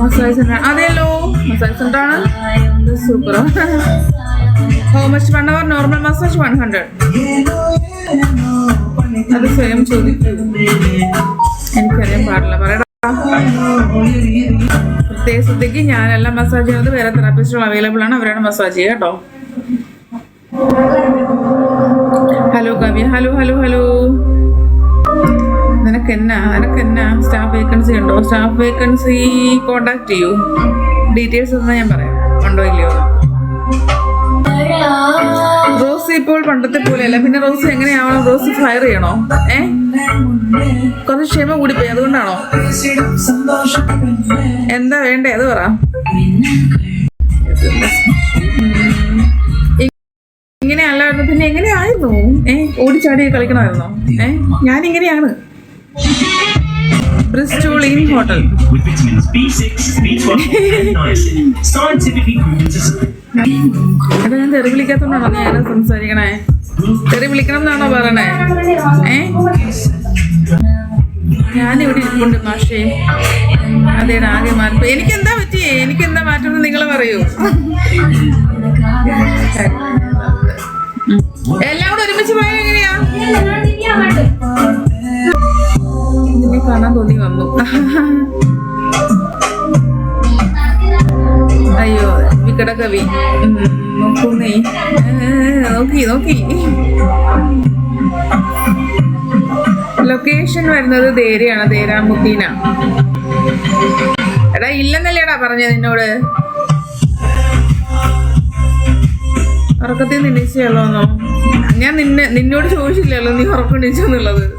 Massage centre. അതെയല്ലോ massage centre ആണ് super how much one hour normal massage one hundred. അത് സ്വയം ചോദിക്കും എനിക്കറിയാൻ പാടില്ല. പറയടാ. പ്രത്യേക ശ്രദ്ധയ്ക്ക് ഞാനല്ല മസാജ് ചെയ്യുന്നത് വേറെ തെറാപ്പിസ്റ്റുകൾ അവൈലബിൾ ആണ്. അവരാണ് മസാജ് ചെയ്യുക കേട്ടോ. Hello Kavi. Hello hello hello. നിനക്ക് എന്നാ നിനക്ക് എന്നാ സ്റ്റാഫ് വേക്കൻസി ഉണ്ടോ? സ്റ്റാഫ് വേക്കൻസി കോണ്ടാക്ട് ചെയ്യൂ. ഡീറ്റെയിൽസ് ഒന്ന് ഞാൻ പറയാം. ഉണ്ടോ ഇല്ലയോ. റോസ് ഇപ്പോൾ പണ്ടത്തെ പോലെയല്ല. പിന്നെ റോസ് എങ്ങനെയാവണം? റോസ് ഫയർ ചെയ്യണോ? ഏ? കുറച്ച് ക്ഷമ കൂടിപ്പോയി. അതുകൊണ്ടാണോ? എന്താ വേണ്ടേ? അത് പറ. ഉം. ഇ- ഇങ്ങനെയല്ലായിരുന്നു. പിന്നെ എങ്ങനെയായിരുന്നു? ഏ ഓടിച്ചാടി കളിക്കണമായിരുന്നോ? ഏ ഞാൻ ഇങ്ങനെയാണ് ബ്രിസ്റ്റോളിൻ hotel. With vitamins B6, B12, and niacin. Scientifically proven to support. അപ്പൊ ഞാൻ തെറി വിളിക്കാത്തോണ്ടാണോ നീ ആരാ സംസാരിക്കണേ. തെറി വിളിക്കണം എന്നാണോ പറയണേ? ഏ? ഞാനിവിടെ ഇരിപ്പുണ്ട് മാഷേ. അതേടാ ആകെ മാറ്റം എനിക്ക് എന്താ പറ്റിയേ? എനിക്ക് എന്താ മാറ്റം എന്ന് നിങ്ങൾ പറയൂ എല്ലാം കൂടെ ഒരുമിച്ച് പോയാൽ എങ്ങനെയാ? കാണാൻ തോന്നി വന്നു. അയ്യോ വിക്കട കവി. നോക്കുന്നേ. നോക്കി നോക്കി. ലൊക്കേഷൻ വരുന്നത് ദേരയാണ് ദേരാമുദ്ദീന. എടാ ഇല്ലെന്നല്ലേടാ പറഞ്ഞത് നിന്നോട്? ഉറക്കത്തിൽ നിന്നയിച്ചുള്ളോന്നോ ഞാൻ നിന്നെ നിന്നോട് ചോദിച്ചില്ലല്ലോ നീ ഉറക്കം എന്നുള്ളത്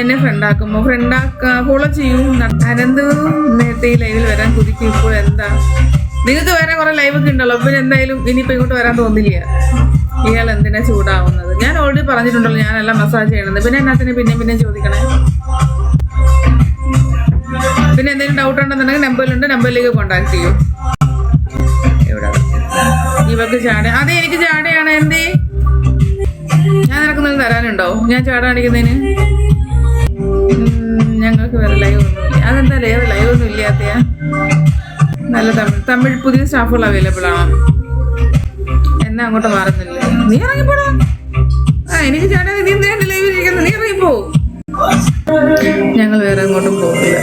എന്നെ ഫ്രണ്ടാക്കുമ്പോൾ ഫ്രണ്ടാക്ക ഫോളോ ചെയ്യൂ. അനന്ത് നേരത്തെ ഈ ലൈവിൽ വരാൻ കുതിക്കും. ഇപ്പോൾ എന്താ? നിങ്ങൾക്ക് വേറെ കുറെ ലൈവൊക്കെ ഉണ്ടല്ലോ. പിന്നെ എന്തായാലും ഇനിയിപ്പോൾ ഇങ്ങോട്ട് വരാൻ തോന്നില്ല. ഇയാൾ എന്തിനാ ചൂടാവുന്നത്? ഞാൻ ഓൾറെഡി പറഞ്ഞിട്ടുണ്ടല്ലോ ഞാനെല്ലാം മസാജ് ചെയ്യണത്. പിന്നെ എന്നാത്തിന് പിന്നെ പിന്നെ ചോദിക്കണേ? പിന്നെ എന്തെങ്കിലും ഡൗട്ട് ഉണ്ടെന്നുണ്ടെങ്കിൽ നമ്പറിലുണ്ട് നമ്പറിലേക്ക് കോൺടാക്ട് ചെയ്യൂ. ഇവക്ക് ചാട. അതെ എനിക്ക് ചാടയാണ് എന്തേ? ഞാൻ നിനക്ക് നിങ്ങൾ തരാനുണ്ടോ? ഞാൻ ചാട കാണിക്കുന്നതിന് ഉം, ഞങ്ങൾക്ക് വേറെ ലൈവ് ഒന്നുമില്ല അതെന്താ വേറെ ലൈവ് ഒന്നും ഇല്ലാത്തയാ. നല്ല തമിഴ് തമിഴ് പുതിയ സ്റ്റാഫുകൾ അവൈലബിൾ ആണ്. എന്നാ അങ്ങോട്ട് മാറുന്നില്ല. നീ ഇറങ്ങിപ്പോടാ ആ എനിക്ക് ചേട്ടൻ നീ എന്തിനാണ് ലൈവ് ഇരിക്കുന്നത് നീ ഇറങ്ങിപ്പോ ഞങ്ങൾ വേറെ അങ്ങോട്ടും പോകില്ല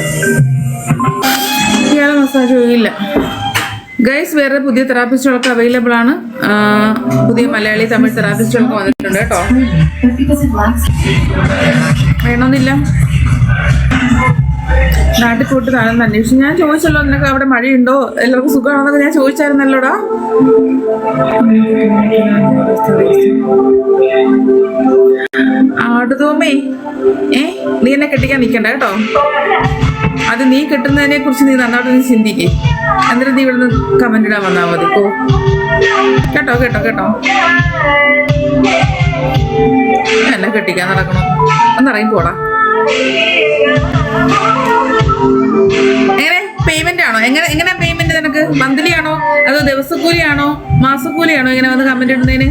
ഇയാളെ മസാജ് പോയില്ല ഗൈസ് വേറെ പുതിയ തെറാപ്പിസ്റ്റുകളൊക്കെ അവൈലബിൾ ആണ്. പുതിയ മലയാളി തമിഴ് തെറാപ്പിസ്റ്റുകളൊക്കെ വന്നിട്ടുണ്ട് കേട്ടോ. വേണമെന്നില്ല നാട്ടിൽ പോയിട്ട് താഴെ അന്വേഷിച്ചു ഞാൻ ചോദിച്ചല്ലോ നിനക്ക് അവിടെ മഴയുണ്ടോ? എല്ലാവർക്കും സുഖമാണെന്നൊക്കെ ഞാൻ ചോദിച്ചായിരുന്നല്ലോടാ? ആടുതോമേ ഏ? നീ എന്നെ കെട്ടിക്കാൻ നിൽക്കണ്ട കേട്ടോ? അത് നീ കെട്ടുന്നതിനെ കുറിച്ച് നീ നന്നായിട്ട് നീ ചിന്തിക്കേ. എന്നിട്ട് നീ ഇവിടുന്ന് കമന്റ് ഇടാൻ വന്നാൽ മതി. പോ. കേട്ടോ കേട്ടോ കേട്ടോ. എന്നെ കെട്ടിക്കാൻ നടക്കണം? ഒന്നിറങ്ങി പോടാ എങ്ങനെ പേയ്മെന്റ് ആണോ? എങ്ങനെ എങ്ങനെ പേയ്മെന്റ് നിനക്ക്? മന്ത്ലി ആണോ? അതോ ദിവസക്കൂലിയാണോ? മാസക്കൂലിയാണോ ഇങ്ങനെ വന്ന് കമന്റ് ഇടുന്നതിന്?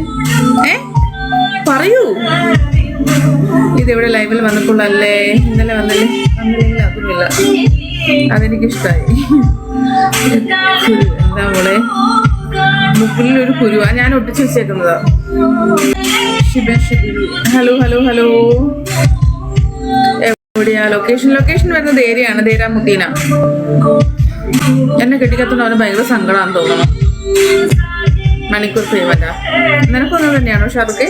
ഏ? പറയൂ. ഇതെവിടെ ലൈവിൽ വന്നപ്പോഴല്ലേ ഇന്നലെ വന്നില്ലേ? വന്നില്ലെങ്കിൽ അതുമില്ല അതെനിക്കിഷ്ടായി. എന്താ മോളെ? മുക്കിലൊരു കുരുവാ ഞാൻ ഒട്ടിച്ചു വെച്ചേക്കുന്നതാ. Shiba Shibilu hello hello hello. Location location വരുന്നത് ദേരാ ദേരാമുട്ടീന എന്നെ കെട്ടിക്കത്തോണ്ട് അവന് ഭയങ്കര സങ്കടമാണെന്ന് തോന്നുന്നു മണിക്കൂർ പേയ്മെന്റാ നിനക്കൊന്നും തന്നെയാണോ ഷാറുഖ്?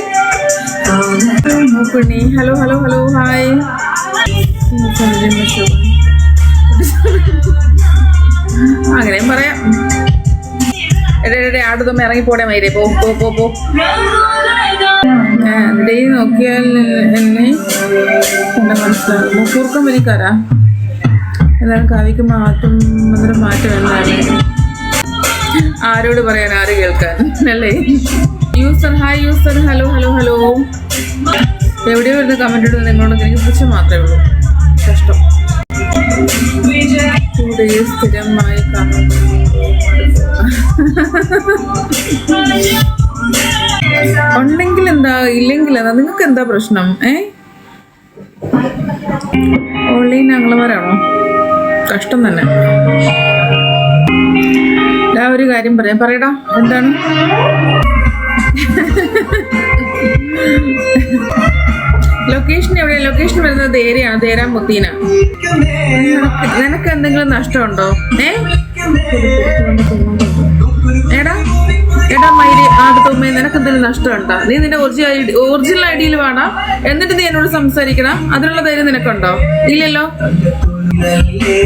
കുണ്ണി ഹലോ ഹലോ ഹലോ ഹായ് അങ്ങനെയും പറയാം. എടേ എടേ ആടുതമ്മ ഇറങ്ങി പോടേ മൈരേ. പോ പോ പോ. എന്റെ നോക്കിയാൽ എന്നെ എന്നെ മനസ്സിലാവും. മുക്കൂർക്കം വലിക്കാരാ എന്നാൽ കവിക്ക് മാറ്റം അന്നേരം മാറ്റം എന്നാണ് ആരോട് പറയാൻ ആര് കേൾക്കാൻ അല്ലേ? User hi user hello hello hello എവിടെയോ വരുന്ന കമന്റ് ഇടുന്നത് നിങ്ങളോട് എനിക്ക് പുച്ഛം മാത്രമേ ഉള്ളൂ. കഷ്ടം. സ്ഥിരമായി കാണുന്നു. എന്താ നിങ്ങൾക്ക് എന്താ പ്രശ്നം? ഏ? ഓൺലൈൻ ഞങ്ങളമാരാണോ കഷ്ടം തന്നെ. ഞാൻ ഒരു കാര്യം പറയാം. പറയടാ എന്താണ്? ലൊക്കേഷൻ എവിടെയാ? ലൊക്കേഷൻ വരുന്നത് ദേരയാണ് ദേരാൻ മുത്തീന നിനക്ക് എന്തെങ്കിലും നഷ്ടമുണ്ടോ? ഏടാ എടാ മയിൽ ആടുത്തുമ്മേ നിനക്ക് എന്തെങ്കിലും നഷ്ടമുണ്ടോ? നീ നിന്റെ ഒറിജിനൽ ഒറിജിനൽ ഐഡിയിൽ വേണം? എന്നിട്ട് നീ എന്നോട് സംസാരിക്കണം. അതിനുള്ള ധൈര്യം നിനക്കുണ്ടോ? ഇല്ലല്ലോ?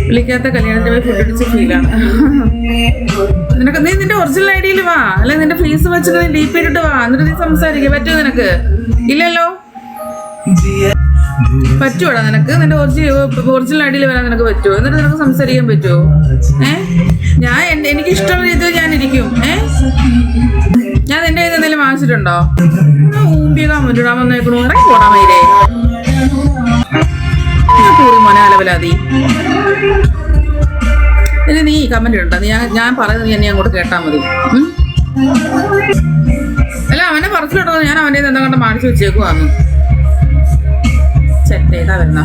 വിളിക്കാത്ത കല്യാണത്തിന് പോയി ഫുഡ് അടിച്ച ഫീലാണ് നിനക്ക് നീ നിന്റെ ഒറിജിനൽ ഐഡിയിൽ വാ. അല്ലെ നിന്റെ ഫീസ് വെച്ചിട്ട് നീ ഡീപ്പ് ചെയ്തിട്ട് വാ. എന്നിട്ട് നീ സംസാരിക്കുക പറ്റുമോ നിനക്ക്? ഇല്ലല്ലോ? പറ്റുവാടാ നിനക്ക്? നിന്റെ ഒറിജിനൽ ഒറിജിനൽ ഐഡിയിൽ വരാൻ നിനക്ക് പറ്റുമോ എന്നിട്ട് നിനക്ക് സംസാരിക്കാൻ പറ്റുമോ ഏ? ഞാൻ എനിക്ക് ഇഷ്ടമുള്ള രീതിയിൽ ഞാൻ ഇരിക്കും. ഏ? ഞാൻ നിന്റെ കയ്യിൽ എന്തെങ്കിലും വാങ്ങിച്ചിട്ടുണ്ടോ? ഊമ്പിയതാ മുറ്റിടാൻ വന്നേക്കണു. ഇറങ്ങി പോടാ മയിലേ. മോനെ അലവലാതി. ഇനി നീ കമന്റ് ഇടണ്ട. നീ ഞാൻ- പറയുന്നത് നീ എന്നെ അങ്ങോട്ട് കേട്ടാ മതി. അല്ല അവനെ പറച്ചിലിട്ടോ ഞാൻ അവന്റെ എന്താ കണ്ട് മാടിച്ചു വെച്ചേക്കുവാന്ന്. ചെറ്റേതാ വരുന്ന